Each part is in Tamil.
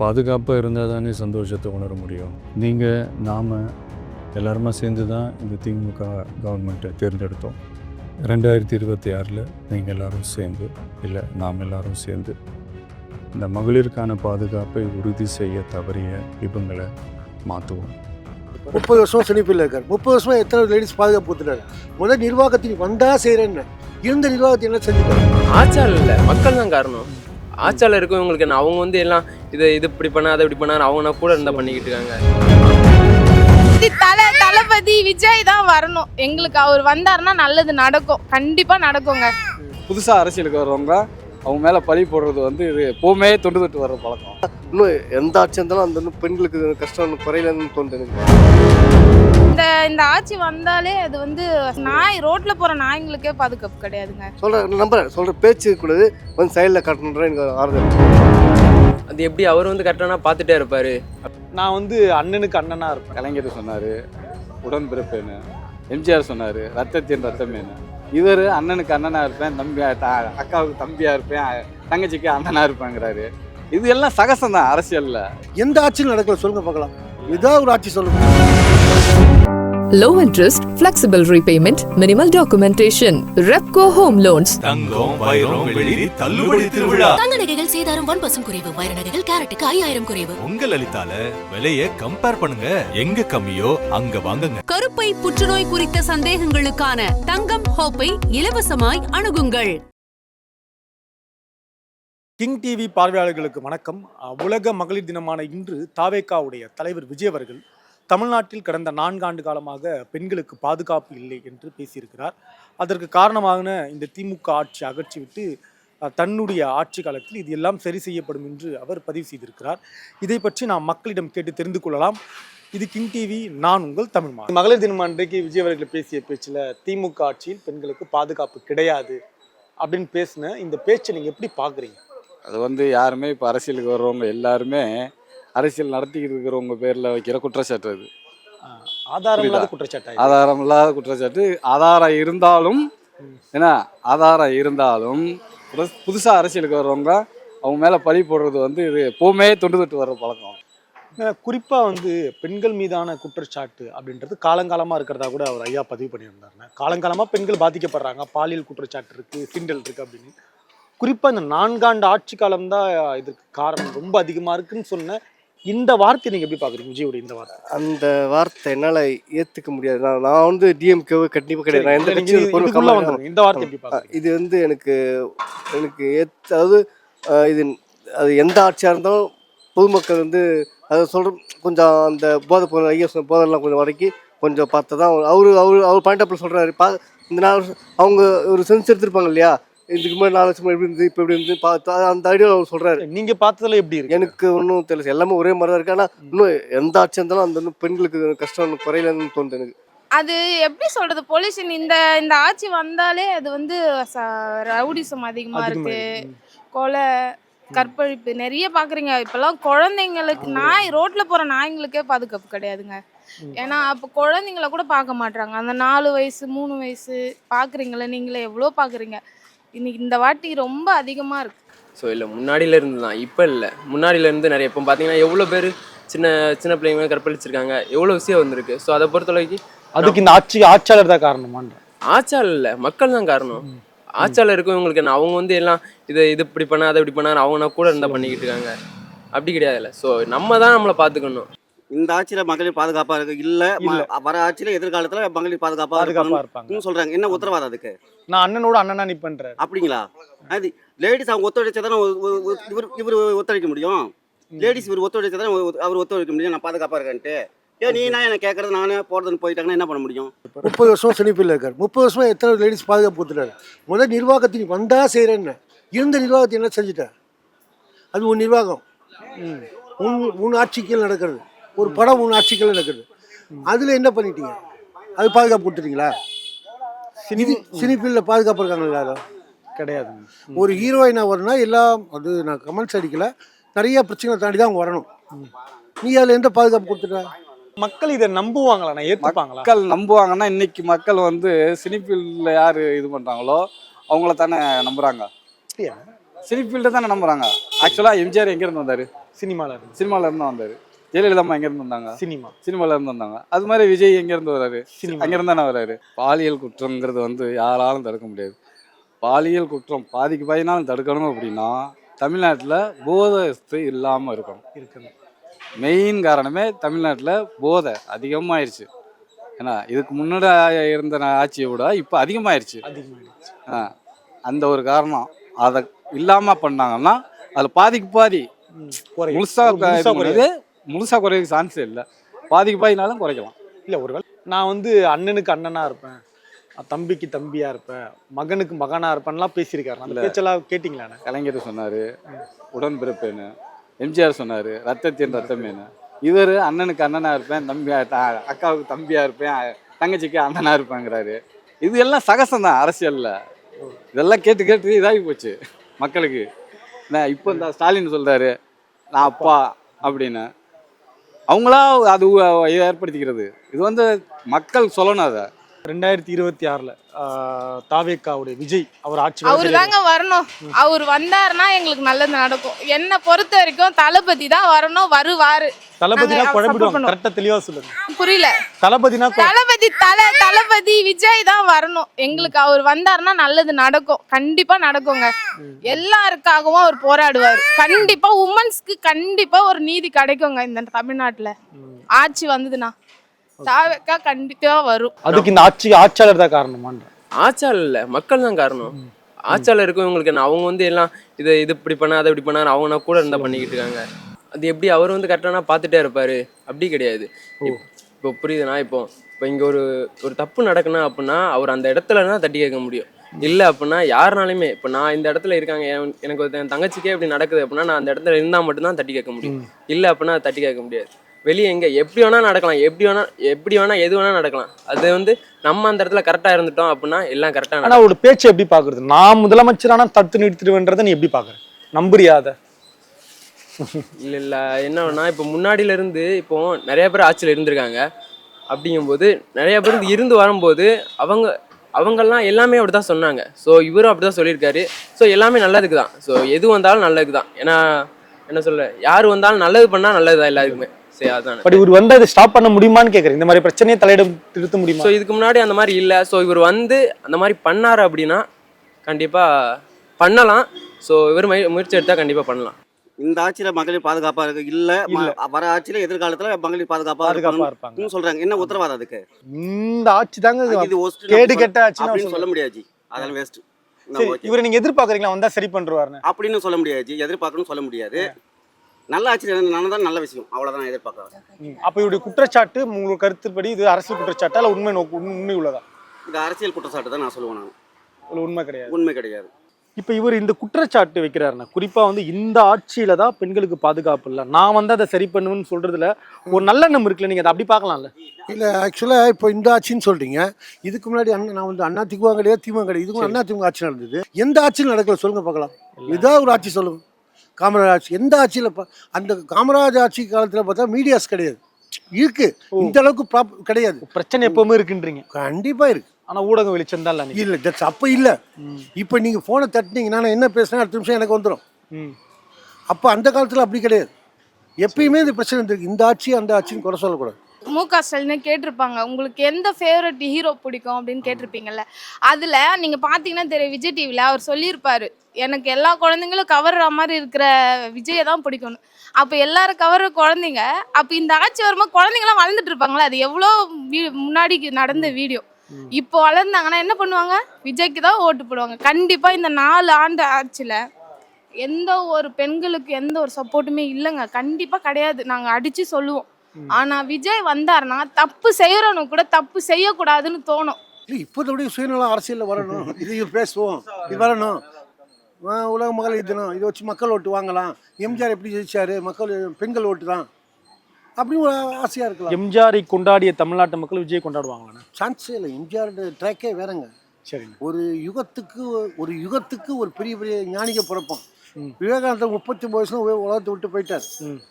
பாதுகாப்பாக இருந்தால் தானே சந்தோஷத்தை உணர முடியும். நீங்கள் நாம் எல்லாருமா சேர்ந்து தான் இந்த திமுக கவர்மெண்ட்டை தேர்ந்தெடுத்தோம். ரெண்டாயிரத்தி இருபத்தி ஆறில் நீங்கள் எல்லாரும் சேர்ந்து இல்லை நாம் எல்லாரும் சேர்ந்து இந்த மகளிருக்கான பாதுகாப்பை உறுதி செய்ய தவறிய இவங்களை மாற்றுவோம் முப்பது வருஷம் செழிப்பில் இருக்கார். முப்பது வருஷமா எத்தனை லேடிஸ் பாதுகாப்பு கொடுத்துட்டாரு? முதல் நிர்வாகத்துக்கு வந்தா செய்கிறேன்னு இருந்த நிர்வாகத்தை என்ன செஞ்சுட்டாரு? ஆட்சியாளர் இல்லை மக்கள் தான் காரணம். ஆட்சியாளர் இருக்கவங்களுக்கு என்ன? அவங்க வந்து எல்லாம் இது இது இப்படி பண்ணா அதை இப்படி பண்ணா அவங்க நான் கூட இருந்தா பண்ணிக்கிட்டு இருக்காங்க. இது தல தளபதி விஜய் தான் வரணும். எங்களுக்கு அவர் வந்தாருன்னா நல்லது நடக்கும். கண்டிப்பா நடக்குங்க. புதுசாக அரசியலுக்கு வர்றவங்க அவங்க மேலே பழி போடுறது வந்து இது எப்போவுமே தொண்டு தொட்டு வர்ற பழக்கம். இன்னும் எந்த ஆட்சி இருந்தாலும் அந்த இன்னும் பெண்களுக்கு கஷ்டம் குறையிலன்னு தோணுது இந்த ஆட்சி வந்தாலே அது வந்து நாய் ரோட்ல போற நாய்ங்களுக்கே பாதுகாப்பு கிடையாதுங்க. சொல்ற நம்புறேன். சொல்ற பேச்சு கூடாது. வந்து சைடில் காட்டணுன்ற எனக்கு ஆறுதல் அது எப்படி அவர் வந்து கரெக்டானா பார்த்துட்டே இருப்பாரு. நான் வந்து அண்ணனுக்கு அண்ணனா இருப்பேன். கலைஞர் சொன்னார் உடன்பிறப்பேன்னு. எம்ஜிஆர் சொன்னார் ரத்தத்தின் ரத்தமேனு இவர் அண்ணனுக்கு அண்ணனாக இருப்பேன் தம்பி த- அக்காவுக்கு தம்பியாக இருப்பேன் தங்கச்சிக்கு அண்ணனாக இருப்பேங்கிறாரு. இது எல்லாம் சகசம் தான் அரசியலில். எந்த ஆட்சியும் நடக்கல சொல்லுங்க பார்க்கலாம். ஏதாவது ஒரு ஆட்சி சொல்லுங்க. Low interest, flexible repayment, minimal documentation. Repco Home Loans. தங்கம் வைரம் வெள்ளி தள்ளுபடி திருவிழா. தங்க நகைகள் சேதாரம் ஒன் பர்சன்ட் குறைவு வைர நகைகள் கேரட்டுக்கு ஐயாயிரம் குறைவு. உங்க லலிதால விலைய கம்பேர் பண்ணுங்க. எங்க கம்மியோ அங்க வாங்குங்க. கருப்பை புற்றுநோய் குறித்த சந்தேகங்களுக்கான தங்கம் ஹோப்பை இலவசமாய் அணுகுங்கள். கிங் டிவி பார்வையாளர்களுக்கு வணக்கம். உலக மகளிர் தினமான இன்று தாவேக்காவுடைய தலைவர் விஜய் அவர்கள் தமிழ்நாட்டில் கடந்த நான்காண்டு காலமாக பெண்களுக்கு பாதுகாப்பு இல்லை என்று பேசியிருக்கிறார். அதற்கு காரணமான இந்த திமுக ஆட்சி அகற்றிவிட்டு தன்னுடைய ஆட்சி காலத்தில் இது எல்லாம் சரி செய்யப்படும் என்று அவர் பதிவு செய்திருக்கிறார். இதை பற்றி நாம் மக்களிடம் கேட்டு தெரிந்து கொள்ளலாம். இது கிங் டிவி நான் உங்கள் தமிழ் மா- மகளிர் தினம் அன்றைக்கு விஜய் அவர்கள் பேசிய பேச்சில் திமுக ஆட்சியில் பெண்களுக்கு பாதுகாப்பு கிடையாது அப்படின்னு பேசின இந்த பேச்சை நீங்கள் எப்படி பார்க்குறீங்க அது வந்து யாருமே இப்போ அரசியலுக்கு வர்றவங்க எல்லாருமே அரசியல் நடத்திக்கிட்டு இருக்கிறவங்க பேரில் வைக்கிற குற்றச்சாட்டு அது. ஆதாரம் இல்லாத? குற்றச்சாட்டு ஆதாரம் இல்லாத குற்றச்சாட்டு. ஆதாரம் இருந்தாலும் என்ன ஆதாரம் இருந்தாலும் புதுசு- புதுசா அரசியலுக்கு வர்றவங்க அவங்க மேல பழி போடுறது வந்து இது எப்பவுமே தொண்டு தொட்டு வர்ற பழக்கம். குறிப்பா வந்து பெண்கள் மீதான குற்றச்சாட்டு அப்படின்றது காலங்காலமா இருக்கிறதா கூட அவர் ஐயா பதிவு பண்ணியிருந்தாருங்க. காலங்காலமா பெண்கள் பாதிக்கப்படுறாங்க. பாலியல் குற்றச்சாட்டு இருக்கு சிண்டல் இருக்கு அப்படின்னு. குறிப்பா இந்த நான்காண்டு ஆட்சி காலம் தான் இதற்கு காரணம். ரொம்ப அதிகமா இருக்குன்னு சொன்ன இந்த வார்த்தையை நீங்க எப்படி பாக்குறீங்க விஜயோட இந்த வார்த்தை. அந்த வார்த்தை என்னால் ஏற்றுக்க முடியாது. நான் நான் வந்து டிஎம்கேவை கண்டிப்பாக கிடையாது. நான் எந்த கட்சியும் பொருள். இந்த வார்த்தை எப்படி இது வந்து எனக்கு எனக்கு ஏத் அதாவது இது அது எந்த ஆட்சியாக இருந்தாலும் பொதுமக்கள் வந்து அதை சொல்கிற கொஞ்சம் அந்த போதை பொருள் சொன்ன போதெல்லாம் கொஞ்சம் வரைக்கும் கொஞ்சம் பார்த்து தான் அவரு அவரு அவர் பாயிண்ட் ஆஃப் சொல்கிறாரு பா இந்த வருஷம் அவங்க ஒரு சென்ஸ் எடுத்திருப்பாங்க இல்லையா? இதுக்கு முன்னாடி நாலு வருஷம் எப்படி இருந்து இப்போ எப்படி இருந்து பார்த்து அந்த ஐடியாவில் அவர் சொல்கிறாரு நீங்க பார்த்ததுல எப்படி இருக்கு? எனக்கு ஒன்றும் தெரியல எல்லாமே ஒரே மாதிரி தான் இருக்கு ஆனால் இன்னும் எந்த ஆட்சியாக இருந்தாலும் அந்த இன்னும் பெண்களுக்கு கஷ்டம் குறையலன்னு தோணுது எனக்கு. அது எப்படி சொல்றது பொல்யூஷன் இந்த இந்த ஆட்சி வந்தாலே அது வந்து ரவுடிசம் அதிகமா அதிகமா இருக்கு. கொலை கற்பழிப்பு நிறைய பாக்குறீங்க. இப்பெல்லாம் குழந்தைங்களுக்கு நாய் ரோட்ல போற நாய்ங்களுக்கே பாதுகாப்பு கிடையாதுங்க. ஏன்னா அப்ப குழந்தைங்கள கூட பார்க்க மாட்றாங்க. அந்த நாலு வயசு மூணு வயசு பாக்குறீங்களா நீங்களே எவ்வளோ பாக்குறீங்க? இன்னைக்கு இந்த வாட்டி ரொம்ப அதிகமா இருக்கு. ஸோ இல்லை முன்னாடியில இருந்து தான். இப்போ இல்லை. முன்னாடியில இருந்து நிறைய. இப்போ பார்த்தீங்கன்னா எவ்வளோ பேர் சின்ன சின்ன பிள்ளைங்க கற்பழிச்சிருக்காங்க. எவ்வளோ விஷயம் வந்திருக்கு. ஸோ அதை பொறுத்தளவுக்கு அதுக்கு இந்த ஆட்சி ஆட்சியாளர் தான் காரணமான்ற. ஆட்சியாளர் இல்லை. மக்கள் தான் காரணம். ஆட்சியாளர் இருக்கவங்களுக்கு என்ன? அவங்க வந்து எல்லாம் இது இது இப்படி பண்ணா அதை இப்படி பண்ணா அவங்க கூட இருந்தா பண்ணிக்கிட்டு இருக்காங்க. அப்படி கிடையாதுல்ல ஸோ நம்ம தான் நம்மளை பார்த்துக்கணும். இந்த ஆட்சியில மகளிர் பாதுகாப்பா இருக்கு? இல்ல வர ஆட்சியில எதிர்காலத்துல மகளிர் பாதுகாப்பா பாதுகாப்பா இருப்பாங்க. சொல்றாங்க. என்ன உத்தரவாதம் அதுக்கு? நான் அண்ணனோட அண்ணனா நிப்பேன்றாரு. அப்படிங்களா? அது லேடிஸ் அவங்க ஒத்துழைச்சா தானே இவர் இவர் ஒத்துழைக்க முடியும்? லேடிஸ் இவர் ஒத்துழைச்சா தானே அவர் ஒத்துழைக்க முடியும்? நான் பாதுகாப்பா இருக்கேன்ட்டு. ஏன் நீ நான் என்ன கேட்கறது நானே போறதுன்னு போயிட்டாங்கன்னா என்ன பண்ண முடியும்? முப்பது வருஷம் செழிப்பில் இருக்கார். முப்பது வருஷமா எத்தனை லேடிஸ் பாதுகாப்பு கொடுத்துட்டாரு? முதல் நிர்வாகத்துக்கு வந்தா செய்கிறேன்னு இருந்த நிர்வாகத்தை என்ன செஞ்சுட்டார் அது ஒரு நிர்வாகம். உன் உன் ஆட்சிகள் நடக்கிறது. ஒரு படம் உன் ஆட்சிகள் நடக்குது. அதில் என்ன பண்ணிட்டீங்க? அது பாதுகாப்பு கொடுத்துட்டீங்களா? இது சினிஃபீல்டில் பாதுகாப்பு இருக்காங்க எல்லாரும்? கிடையாதுங்க ஒரு ஹீரோயினா வரணும்னா எல்லாம் அது நான் கமெண்ட்ஸ் அடிக்கல. நிறைய பிரச்சனை தாண்டி தான் அவங்க வரணும். நீ அதில் எந்த பாதுகாப்பு கொடுத்துட்ட? மக்கள் இதை நம்புவாங்களா? நான் ஏத்துப்பாங்களா? மக்கள் நம்புவாங்கன்னா இன்னைக்கு மக்கள் வந்து சினிஃபீல்டில் யார் இது பண்ணுறாங்களோ அவங்கள தானே நம்புகிறாங்க அப்படியா? சினி ஃபீல்டை தானே நம்புறாங்க. ஆக்சுவலாக எம்ஜிஆர் எங்கேருந்து வந்தார்? சினிமால இருந்து. சினிமால இருந்து வந்தார். ஜெயலலிதா அம்மா எங்கேருந்து வந்தாங்க? சினிமா. சினிமால இருந்து வந்தாங்க. அது மாதிரி விஜய் எங்கேருந்து வராரு? சினிமா. அங்கேருந்து தானே வராரு? பாலியல் குற்றங்கிறது வந்து யாராலும் தடுக்க முடியாது. பாலியல் குற்றம் பாதிக்கு பாதினாலும் தடுக்கணும் அப்படின்னா தமிழ்நாட்டில் போதை இல்லாமல் இருக்கணும். இருக்குது மெயின் காரணமே தமிழ்நாட்டில் போதை அதிகமாயிருச்சு. ஏன்னா இதுக்கு முன்னாடி இருந்த ஆட்சியை விட இப்போ அதிகமாயிருச்சு. அந்த ஒரு காரணம். அதை இல்லாமல் பண்ணாங்கன்னா அதில் பாதிக்கு பாதி குறையும். முழுசா முழுசா இது குறையும். பண்ணுறது முழுசா குறைய சான்ஸ் இல்லை. பாதிக்கு பாதினாலும் குறைக்கலாம். இல்ல ஒருவேளை நான் வந்து அண்ணனுக்கு அண்ணனா இருப்பேன். தம்பிக்கு தம்பியா இருப்பேன். மகனுக்கு மகனா இருப்பேன்லாம் பேசியிருக்காரு. அந்த. பேச்செல்லாம் கேட்டிங்களா கலைஞர் சொன்னார் உடன்பிறப்பேன்னு. எம்ஜிஆர் சொன்னார் ரத்தத்தின் ரத்தமேனு இவர் அண்ணனுக்கு அண்ணனா இருப்பேன் தம்பி த- அக்காவுக்கு தம்பியா இருப்பேன் தங்கச்சிக்கு அண்ணனா இருப்பேங்கிறாரு. இது எல்லாம் சகசம் தான் அரசியல்ல. இதெல்லாம் கேட்டு கேட்டு இதாகி போச்சு மக்களுக்கு. என்ன இப்போ இந்த ஸ்டாலின் சொல்றாரு நான் அப்பா அப்படின்னு. அவங்களா அது ஏற்படுத்திக்கிறது. இது வந்து மக்கள் சொல்லணும் அதை. ரெண்டாயிரத்தி இருபத்தி ஆறுல தாவேக்காவுடைய விஜய் அவர் ஆட்சி அவரு தாங்க வரணும். அவர் வந்தாருன்னா எங்களுக்கு நல்லது நடக்கும். என்னை பொறுத்த வரைக்கும் தளபதி தான் வரணும் வருவாரு. தளபதினா குழம்பிடுவாங்க கரெக்டா தெளிவா சொல்லுங்க. புரியல. தளபதினா தளபதி தல தளபதி விஜய் தான் வரணும். எங்களுக்கு அவர் வந்தாருன்னா நல்லது நடக்கும். கண்டிப்பா நடக்குங்க. எல்லாருக்காகவும் அவர் போராடுவார். கண்டிப்பா உமன்ஸ்க்கு கண்டிப்பா ஒரு நீதி கிடைக்குங்க இந்த தமிழ்நாட்டுல. ஆட்சி வந்ததுன்னா. தாவக்கா கண்டிப்பா வரும். அதுக்கு இந்த ஆட்சி ஆட்சியாளர் தான் காரணமான்ற. ஆட்சியாளர் இல்லை மக்கள் தான் காரணம். ஆட்சியாளர் இருக்கும் இவங்களுக்கு என்ன அவங்க வந்து எல்லாம் இது இது இப்படி பண்ணா அதை இப்படி பண்ணா அவங்க கூட இருந்தா பண்ணிக்கிட்டு இருக்காங்க. அது எப்படி அவர் வந்து கரெக்டானா பார்த்துட்டே இருப்பாரு? அப்படி கிடையாது. இப்- இப்போ புரியுதுண்ணா இப்போ இப்போ இங்கே ஒரு ஒரு தப்பு நடக்குனா அப்படின்னா அவர் அந்த இடத்துல தான் தட்டி கேட்க முடியும். இல்லை அப்படின்னா யாருனாலுமே இப்போ நான் இந்த இடத்துல இருக்காங்க என்- எனக்கு என் தங்கச்சிக்கே இப்படி நடக்குது அப்படின்னா நான் அந்த இடத்துல இருந்தால் மட்டும்தான் தட்டி கேட்க முடியும். இல்லை அப்படின்னா தட்டி கேட்க முடியாது. வெளியே எங்கே எப்படி வேணா நடக்கலாம் எப்படி வேணா எப்படி வேணா எது வேணா நடக்கலாம். அது வந்து நம்ம அந்த இடத்துல கரெக்டாக இருந்துட்டோம் அப்படின்னா எல்லாம் கரெக்டாக ஆனா அவரோட பேச்சு எப்படி பாக்குறது நான் முதலமைச்சர் ஆனா தடுத்து நிறுத்திடுவேன்றதை நீ எப்படி பாக்குற நம்புறியா அத இல்லை. இல்லை என்னன்னா இப்போ முன்னாடியில இருந்து இப்போ நிறைய பேர் ஆட்சியில் இருந்திருக்காங்க. அப்படிங்கும்போது நிறைய பேர் இருந்து இருந்து வரும்போது அவங்க அவங்கெல்லாம் எல்லாமே அப்படி தான் சொன்னாங்க. ஸோ இவரும் அப்படி தான் சொல்லியிருக்காரு. ஸோ எல்லாமே நல்லதுக்கு தான் ஸோ எது வந்தாலும் நல்லதுக்கு தான் ஏன்னா என்ன சொல்ல யார் வந்தாலும் நல்லது பண்ணால் நல்லது தான் எல்லாருக்குமே. சரி அதான். பட் இவர் வந்து அதை ஸ்டாப் பண்ண முடியுமான்னு கேக்குறேன். இந்த மாதிரி பிரச்சனையை தலையிட திருத்த முடியுமா? ஸோ இதுக்கு முன்னாடி அந்த மாதிரி இல்லை. ஸோ இவர் வந்து அந்த மாதிரி பண்ணாரு அப்படின்னா கண்டிப்பாக பண்ணலாம். ஸோ இவர் முய- முயற்சி எடுத்தால் கண்டிப்பாக பண்ணலாம். இந்த ஆட்சியில் மகளிர் பாதுகாப்பாக இருக்கு? இல்லை வர ஆட்சியில் எதிர்காலத்தில் மகளிர் பாதுகாப்பாக பாதுகாப்பா இருப்பாங்க. இருப்பாங்க சொல்றாங்க. என்ன உத்தரவாதம் அதுக்கு? இந்த ஆட்சி தாங்க இது கேடு கெட்ட ஆட்சின்னு அப்படின்னு சொல்ல- முடியாது அதெல்லாம் வேஸ்ட் இவரை நீங்க எதிர்பார்க்கறீங்களா? வந்தா சரி பண்றாருன்னு அப்படின்னு சொல்ல முடியாது எதிர்பார்க்கணும்னு சொல்ல முடியாது. நல்ல ஆட்சி நடந்தால் நல்ல விஷயம். அவ்வளோதான் எதிர்பார்க்கலாம் ம். அப்ப இவருடைய குற்றச்சாட்டு உங்க கருத்துப்படி இது அரசியல் குற்றச்சாட்டா இல்ல உண்மை நோக்கு உண்மை- உள்ளதா? இது அரசியல் குற்றச்சாட்டு தான் நான் சொல்லுவேன் நான். உண்மை கிடையாது. உண்மை கிடையாது. இப்ப இவர் இந்த குற்றச்சாட்டு வைக்கிறாருண்ணா குறிப்பா வந்து இந்த ஆட்சியில தான் பெண்களுக்கு பாதுகாப்பு இல்லை. நான் வந்து அதை சரி பண்ணுவேன்னு சொல்றதுல ஒரு நல்லெண்ணம் இருக்குல்ல நீங்க அதை அப்படி பார்க்கலாம்ல? இல்லை ஆக்சுவலாக இப்போ இந்த ஆட்சின்னு சொல்கிறீங்க இதுக்கு முன்னாடி நான் வந்து அண்ணா திமுக கிடையாது திமுக கிடையாது. இதுக்கும் அண்ணா திமுக ஆட்சி நடந்தது. எந்த ஆட்சியில் நடக்கல? சொல்லுங்க பார்க்கலாம். இதாக ஒரு ஆட்சி சொல்லுங்க. காமராஜ் ஆட்சி எந்த ஆட்சியில் அந்த காமராஜ் ஆட்சி காலத்தில் பார்த்தா மீடியாஸ் கிடையாது. இருக்கு. இந்த அளவுக்கு ப்ராப் கிடையாது. பிரச்சனை எப்பவுமே இருக்குன்றீங்க. கண்டிப்பாக இருக்கு. ஆனா ஊடகம் வெளிச்சம் தான் இல்ல தட்ஸ் அப்போ இல்லை. இப்போ நீங்கள் ஃபோனை தட்டினீங்கன்னா நான் என்ன பேசுனேன் அடுத்த நிமிஷம் எனக்கு வந்துடும். அப்போ அந்த காலத்தில் அப்படி கிடையாது. எப்பயுமே இந்த பிரச்சனை இருந்திருக்கு இந்த ஆட்சி அந்த ஆட்சின்னு குறை சொல்லக்கூடாது. மு க ஸ்டாலினே கேட்டிருப்பாங்க. உங்களுக்கு எந்த ஃபேவரட் ஹீரோ பிடிக்கும் அப்படின்னு கேட்டிருப்பீங்கல்ல. அதில் நீங்கள் பார்த்தீங்கன்னா தெரியும் விஜய் டிவியில் அவர் சொல்லியிருப்பாரு. எனக்கு எல்லா குழந்தைங்களும் கவர்ற மாதிரி இருக்கிற விஜயை தான் பிடிக்கணும் அப்போ எல்லாரும் கவர்ற குழந்தைங்க. அப்போ இந்த ஆட்சி வரும்போது குழந்தைங்களாம் வளர்ந்துட்டு இருப்பாங்களே அது எவ்வளோ வீ- முன்னாடி நடந்த வீடியோ இப்போ வளர்ந்தாங்கன்னா என்ன பண்ணுவாங்க? விஜய்க்கு தான் ஓட்டு போடுவாங்க. கண்டிப்பாக இந்த நாலு ஆண்டு ஆட்சியில் எந்த ஒரு பெண்களுக்கு எந்த ஒரு சப்போர்ட்டுமே இல்லைங்க. கண்டிப்பாக கிடையாது. நாங்கள் அடித்து சொல்லுவோம். ஆனா விஜய் வந்தாருன்னா தப்பு செய்யறவனுக்கு கூட தப்பு செய்யக்கூடாதுன்னு தோணும். இல்லை இப்போதோடைய சுயநலம் அரசியலில் வரணும். இதையும் பேசுவோம். இது வரணும். உலக மகளிர் தினம். இதை வச்சு மக்கள் ஓட்டு வாங்கலாம். எம்ஜிஆர் எப்படி ஜெயிச்சாரு? மக்கள் பெண்கள் ஓட்டு தான். அப்படின்னு ஒரு ஆசையாக இருக்கலாம். எம்ஜிஆரை கொண்டாடிய தமிழ்நாட்டு மக்கள் விஜய் கொண்டாடுவாங்களாண்ணா? சான்ஸே இல்லை. எம்ஜிஆர் ட்ராக்கே வேறங்க. சரிங்க. ஒரு யுகத்துக்கு ஒரு யுகத்துக்கு ஒரு பெரிய பெரிய ஞானிக பிறப்போம் விவேகானந்தர் முப்பத்தி ஒம்பது வருஷம் உலக- உலகத்தை விட்டு போயிட்டார்.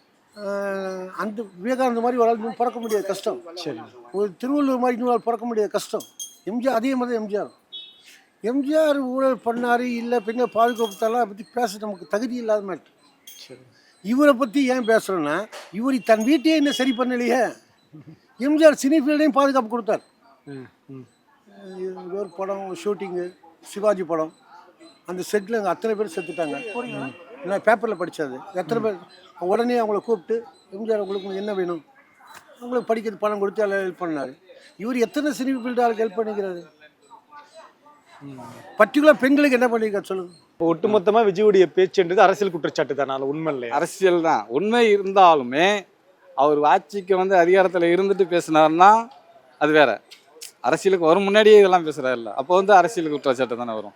அந்த விவேகானந்த மாதிரி ஒரு ஆள் பிறக்க முடியாது கஷ்டம். சரி. ஒரு திருவள்ளுவர் மாதிரி இன்னொரு ஆள் பிறக்க முடியாது கஷ்டம். எம்ஜிஆர் அதே மாதிரி தான் எம்ஜிஆர். எம்ஜிஆர் ஊழல் பண்ணார் இல்லை பின்ன பாதுகாப்பு தரலாம் பற்றி பேச நமக்கு தகுதி இல்லாத மேட்ரு இவரை பற்றி ஏன் பேசுகிறோன்னா இவர் தன் வீட்டையே இன்னும் சரி பண்ணலையே. எம்ஜிஆர் சினி ஃபீல்டையும் பாதுகாப்பு கொடுத்தார். ஒரு படம் ஷூட்டிங்கு சிவாஜி படம். அந்த செட்டில் அங்கே அத்தனை பேர் செத்துட்டாங்க. நான் பேப்பரில் படித்தது எத்தனை பேர் உடனே அவங்கள கூப்பிட்டு எம்ஜிஆர் உங்களுக்கு என்ன வேணும்? உங்களுக்கு படிக்கிறது பணம் கொடுத்து எல்லாம் ஹெல்ப் பண்ணார். இவர் எத்தனை சினி ஃபீல்டாருக்கு ஹெல்ப் பண்ணிக்கிறாரு? பர்டிகுலர் பெண்களுக்கு என்ன பண்ணியிருக்காரு சொல்லுங்க. இப்போ ஒட்டுமொத்தமா விஜயுடைய பேச்சுன்றது அரசியல் குற்றச்சாட்டு தானால உண்மை இல்லையா? அரசியல் தான். உண்மை இருந்தாலுமே அவர் ஆட்சிக்கு வந்து அதிகாரத்தில் இருந்துட்டு பேசினாருன்னா அது வேற. அரசியலுக்கு வரும் முன்னாடியே இதெல்லாம் பேசுறாருல்ல. அப்போ வந்து அரசியல் குற்றச்சாட்டு தானே வரும்.